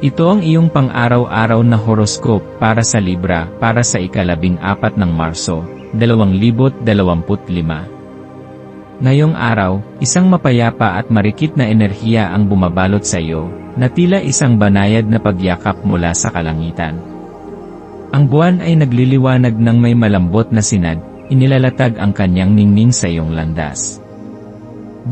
Ito ang iyong pang-araw-araw na horoscope para sa Libra para sa ikalabing apat ng Marso, 2025. Ngayong araw, isang mapayapa at marikit na enerhiya ang bumabalot sa iyo, na tila isang banayad na pagyakap mula sa kalangitan. Ang buwan ay nagliliwanag ng may malambot na sinad, inilalatag ang kanyang ningning sa iyong landas.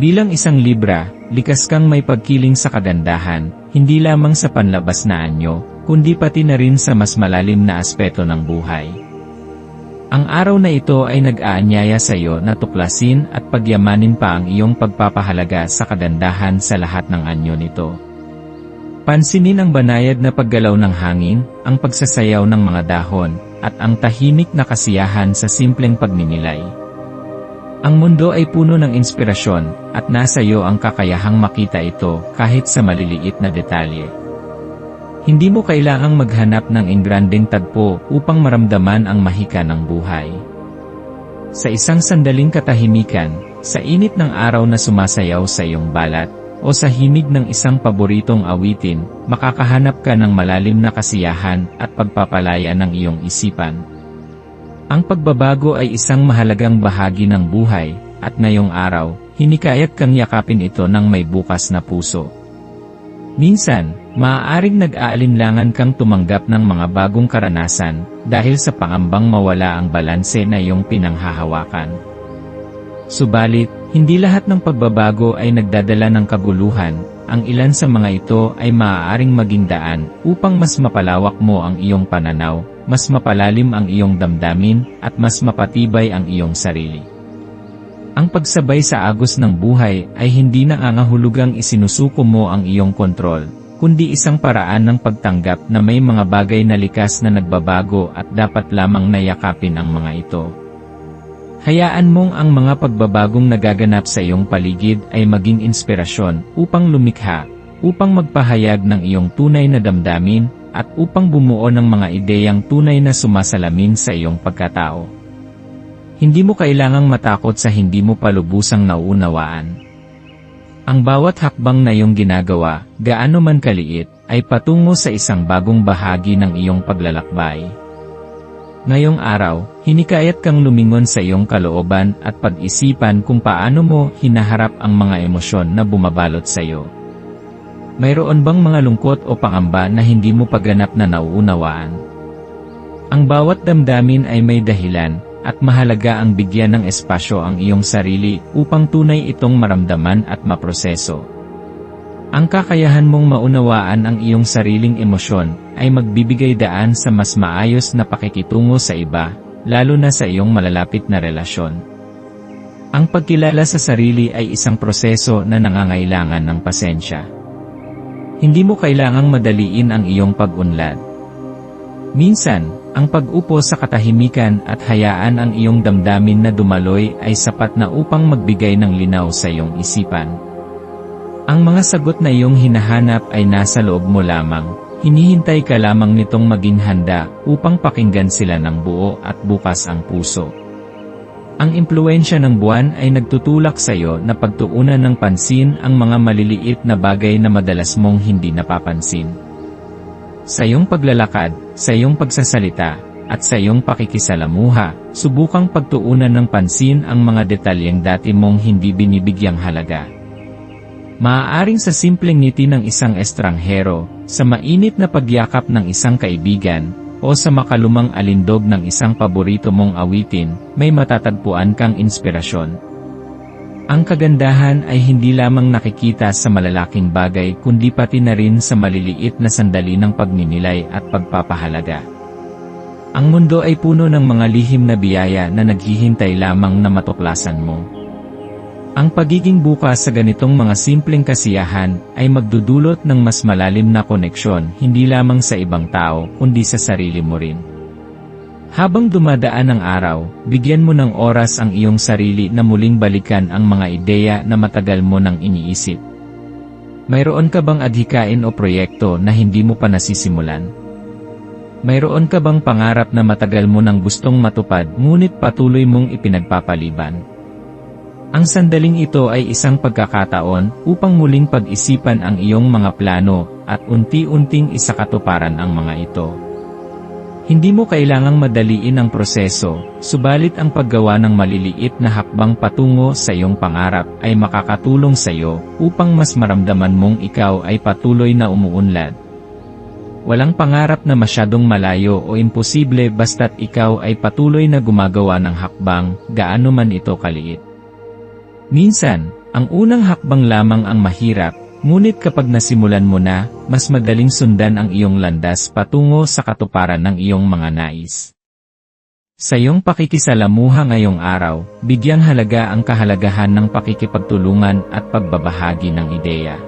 Bilang isang Libra, likas kang may pagkiling sa kagandahan, hindi lamang sa panlabas na anyo, kundi pati na rin sa mas malalim na aspeto ng buhay. Ang araw na ito ay nag-aanyaya sa iyo na tuklasin at pagyamanin pa ang iyong pagpapahalaga sa kagandahan sa lahat ng anyo nito. Pansinin ang banayad na paggalaw ng hangin, ang pagsasayaw ng mga dahon, at ang tahimik na kasiyahan sa simpleng pagninilay. Ang mundo ay puno ng inspirasyon, at nasa iyo ang kakayahang makita ito kahit sa maliliit na detalye. Hindi mo kailangang maghanap ng ingranding tagpo upang maramdaman ang mahika ng buhay. Sa isang sandaling katahimikan, sa init ng araw na sumasayaw sa iyong balat, o sa himig ng isang paboritong awitin, makakahanap ka ng malalim na kasiyahan at pagpapalaya ng iyong isipan. Ang pagbabago ay isang mahalagang bahagi ng buhay, at ngayong araw, hinikayat kang yakapin ito ng may bukas na puso. Minsan, maaaring nag-aalinlangan kang tumanggap ng mga bagong karanasan, dahil sa pangambang mawala ang balanse na iyong pinanghahawakan. Subalit, hindi lahat ng pagbabago ay nagdadala ng kaguluhan, ang ilan sa mga ito ay maaaring maging daan upang mas mapalawak mo ang iyong pananaw, mas mapalalim ang iyong damdamin, at mas mapatibay ang iyong sarili. Ang pagsabay sa agos ng buhay ay hindi nangangahulugang isinusuko mo ang iyong kontrol, kundi isang paraan ng pagtanggap na may mga bagay na likas na nagbabago at dapat lamang nayakapin ang mga ito. Hayaan mong ang mga pagbabagong nagaganap sa iyong paligid ay maging inspirasyon upang lumikha, upang magpahayag ng iyong tunay na damdamin, at upang bumuo ng mga ideyang tunay na sumasalamin sa iyong pagkatao. Hindi mo kailangang matakot sa hindi mo palubusang nauunawaan. Ang bawat hakbang na iyong ginagawa, gaano man kaliit, ay patungo sa isang bagong bahagi ng iyong paglalakbay. Ngayong araw, hinikayat kang lumingon sa iyong kalooban at pag-isipan kung paano mo hinaharap ang mga emosyon na bumabalot sa iyo. Mayroon bang mga lungkot o pangamba na hindi mo paganap na nauunawaan? Ang bawat damdamin ay may dahilan, at mahalaga ang bigyan ng espasyo ang iyong sarili upang tunay itong maramdaman at maproseso. Ang kakayahan mong maunawaan ang iyong sariling emosyon ay magbibigay daan sa mas maayos na pakikitungo sa iba, lalo na sa iyong malalapit na relasyon. Ang pagkilala sa sarili ay isang proseso na nangangailangan ng pasensya. Hindi mo kailangang madaliin ang iyong pag-unlad. Minsan, ang pag-upo sa katahimikan at hayaan ang iyong damdamin na dumaloy ay sapat na upang magbigay ng linaw sa iyong isipan. Ang mga sagot na iyong hinahanap ay nasa loob mo lamang, hinihintay ka lamang nitong maging handa upang pakinggan sila ng buo at bukas ang puso. Ang impluensya ng buwan ay nagtutulak sa iyo na pagtuunan ng pansin ang mga maliliit na bagay na madalas mong hindi napapansin. Sa iyong paglalakad, sa iyong pagsasalita, at sa iyong pakikisalamuha, subukang pagtuunan ng pansin ang mga detalyeng dati mong hindi binibigyang halaga. Maaaring sa simpleng ngiti ng isang estranghero, sa mainit na pagyakap ng isang kaibigan, o sa makalumang alindog ng isang paborito mong awitin, may matatagpuan kang inspirasyon. Ang kagandahan ay hindi lamang nakikita sa malalaking bagay kundi pati na rin sa maliliit na sandali ng pagninilay at pagpapahalaga. Ang mundo ay puno ng mga lihim na biyaya na naghihintay lamang na matuklasan mo. Ang pagiging bukas sa ganitong mga simpleng kasiyahan ay magdudulot ng mas malalim na koneksyon hindi lamang sa ibang tao kundi sa sarili mo rin. Habang dumadaan ang araw, bigyan mo ng oras ang iyong sarili na muling balikan ang mga ideya na matagal mo nang iniisip. Mayroon ka bang adhikain o proyekto na hindi mo pa nasisimulan? Mayroon ka bang pangarap na matagal mo nang gustong matupad ngunit patuloy mong ipinagpapaliban? Ang sandaling ito ay isang pagkakataon upang muling pag-isipan ang iyong mga plano at unti-unting isakatuparan ang mga ito. Hindi mo kailangang madaliin ang proseso, subalit ang paggawa ng maliliit na hakbang patungo sa iyong pangarap ay makakatulong sa iyo upang mas maramdaman mong ikaw ay patuloy na umuunlad. Walang pangarap na masyadong malayo o imposible basta't ikaw ay patuloy na gumagawa ng hakbang, gaano man ito kaliit. Minsan, ang unang hakbang lamang ang mahirap, ngunit kapag nasimulan mo na, mas madaling sundan ang iyong landas patungo sa katuparan ng iyong mga nais. Sa iyong pakikisalamuha ngayong araw, bigyang halaga ang kahalagahan ng pakikipagtulungan at pagbabahagi ng ideya.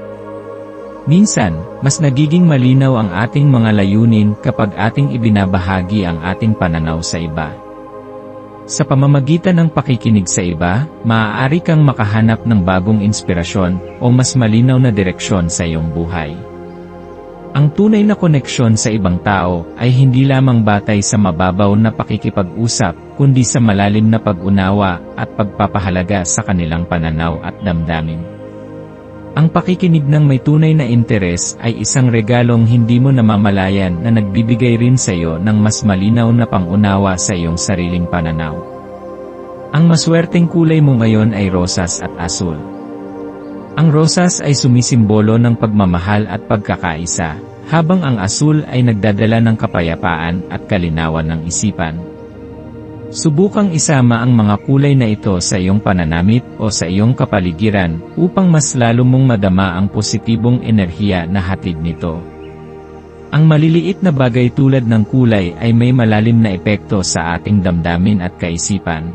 Minsan, mas nagiging malinaw ang ating mga layunin kapag ating ibinabahagi ang ating pananaw sa iba. Sa pamamagitan ng pakikinig sa iba, maaari kang makahanap ng bagong inspirasyon o mas malinaw na direksyon sa iyong buhay. Ang tunay na koneksyon sa ibang tao ay hindi lamang batay sa mababaw na pakikipag-usap, kundi sa malalim na pag-unawa at pagpapahalaga sa kanilang pananaw at damdamin. Ang pakikinig ng may tunay na interes ay isang regalong hindi mo namamalayan na nagbibigay rin sa iyo ng mas malinaw na pangunawa sa iyong sariling pananaw. Ang maswerteng kulay mo ngayon ay rosas at asul. Ang rosas ay sumisimbolo ng pagmamahal at pagkakaisa, habang ang asul ay nagdadala ng kapayapaan at kalinawan ng isipan. Subukang isama ang mga kulay na ito sa iyong pananamit o sa iyong kapaligiran upang mas lalo mong madama ang positibong enerhiya na hatid nito. Ang maliliit na bagay tulad ng kulay ay may malalim na epekto sa ating damdamin at kaisipan.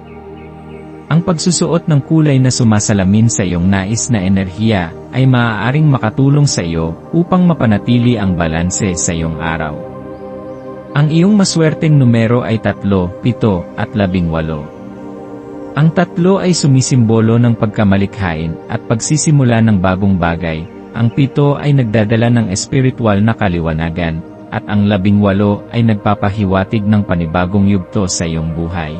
Ang pagsusuot ng kulay na sumasalamin sa iyong nais na enerhiya ay maaaring makatulong sa iyo upang mapanatili ang balanse sa iyong araw. Ang iyong maswerteng numero ay 3, 7, at 18. Ang tatlo ay sumisimbolo ng pagkamalikhain at pagsisimula ng bagong bagay. Ang pito ay nagdadala ng espiritual na kaliwanagan, at ang labing walo ay nagpapahiwatig ng panibagong yugto sa iyong buhay.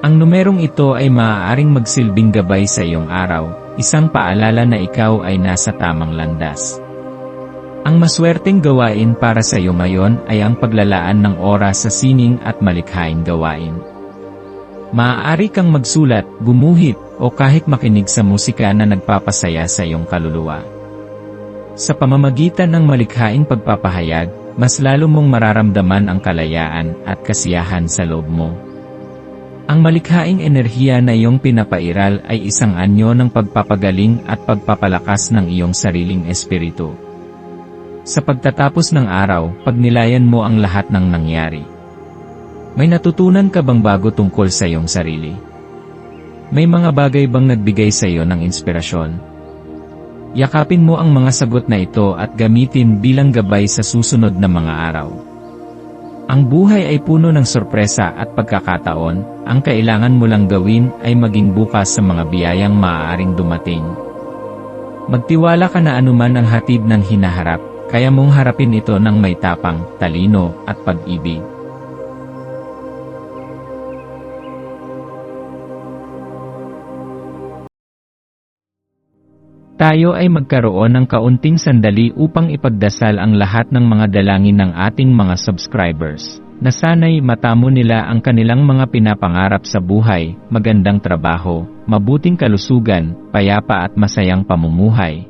Ang numerong ito ay maaaring magsilbing gabay sa iyong araw, isang paalala na ikaw ay nasa tamang landas. Ang maswerteng gawain para sa iyo ngayon ay ang paglalaan ng oras sa sining at malikhaing gawain. Maaari kang magsulat, gumuhit, o kahit makinig sa musika na nagpapasaya sa iyong kaluluwa. Sa pamamagitan ng malikhaing pagpapahayag, mas lalo mong mararamdaman ang kalayaan at kasiyahan sa loob mo. Ang malikhaing enerhiya na iyong pinapairal ay isang anyo ng pagpapagaling at pagpapalakas ng iyong sariling espiritu. Sa pagtatapos ng araw, pagnilayan mo ang lahat ng nangyari. May natutunan ka bang bago tungkol sa iyong sarili? May mga bagay bang nagbigay sa iyo ng inspirasyon? Yakapin mo ang mga sagot na ito at gamitin bilang gabay sa susunod na mga araw. Ang buhay ay puno ng sorpresa at pagkakataon, ang kailangan mo lang gawin ay maging bukas sa mga biyayang maaaring dumating. Magtiwala ka na anuman ang hatid ng hinaharap, kaya mong harapin ito ng may tapang, talino, at pag-ibig. Tayo ay magkaroon ng kaunting sandali upang ipagdasal ang lahat ng mga dalangin ng ating mga subscribers, na sana'y matamo nila ang kanilang mga pinapangarap sa buhay, magandang trabaho, mabuting kalusugan, payapa at masayang pamumuhay,